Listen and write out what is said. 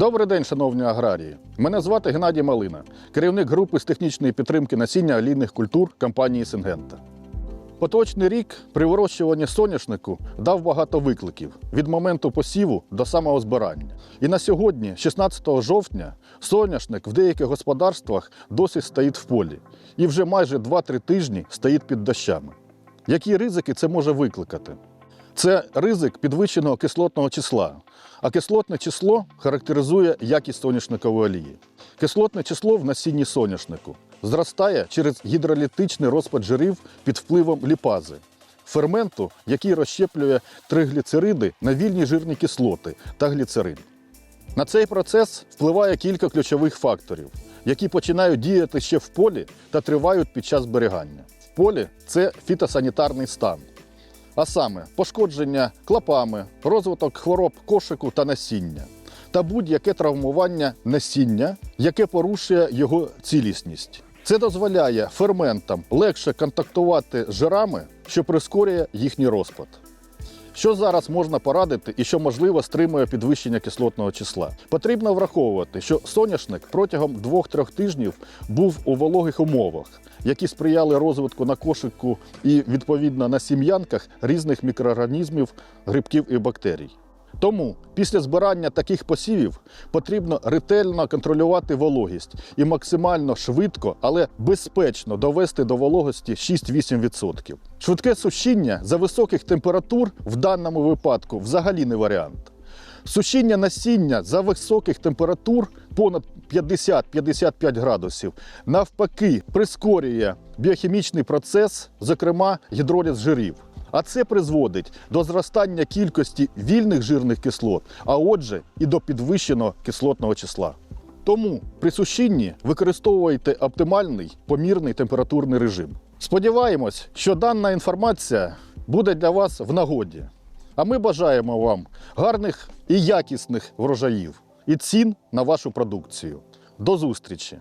Добрий день, шановні аграрії. Мене звати Геннадій Малина, керівник групи з технічної підтримки насіння олійних культур компанії Сингента. Поточний рік при вирощуванні соняшнику дав багато викликів від моменту посіву до самого збирання. І на сьогодні, 16 жовтня, соняшник в деяких господарствах досі стоїть в полі і вже майже 2-3 тижні стоїть під дощами. Які ризики це може викликати? Це ризик підвищеного кислотного числа. А кислотне число характеризує якість соняшникової олії. Кислотне число в насінні соняшнику зростає через гідролітичний розпад жирів під впливом ліпази, ферменту, який розщеплює тригліцериди на вільні жирні кислоти та гліцерин. На цей процес впливає кілька ключових факторів, які починають діяти ще в полі та тривають під час зберігання. В полі це фітосанітарний стан, а саме пошкодження клапами, розвиток хвороб кошику та насіння, та будь-яке травмування насіння, яке порушує його цілісність. Це дозволяє ферментам легше контактувати з жирами, що прискорює їхній розпад. Що зараз можна порадити і що можливо стримує підвищення кислотного числа? Потрібно враховувати, що соняшник протягом 2-3 тижнів був у вологих умовах, які сприяли розвитку на кошику і відповідно на сім'янках різних мікроорганізмів, грибків і бактерій. Тому після збирання таких посівів потрібно ретельно контролювати вологість і максимально швидко, але безпечно довести до вологості 6-8%. Швидке сушіння за високих температур в даному випадку взагалі не варіант. Сушіння насіння за високих температур понад 50-55 градусів навпаки прискорює біохімічний процес, зокрема гідроліз жирів. А це призводить до зростання кількості вільних жирних кислот, а отже, і до підвищеного кислотного числа. Тому при сушінні використовуйте оптимальний помірний температурний режим. Сподіваємось, що дана інформація буде для вас в нагоді. А ми бажаємо вам гарних і якісних врожаїв і цін на вашу продукцію. До зустрічі!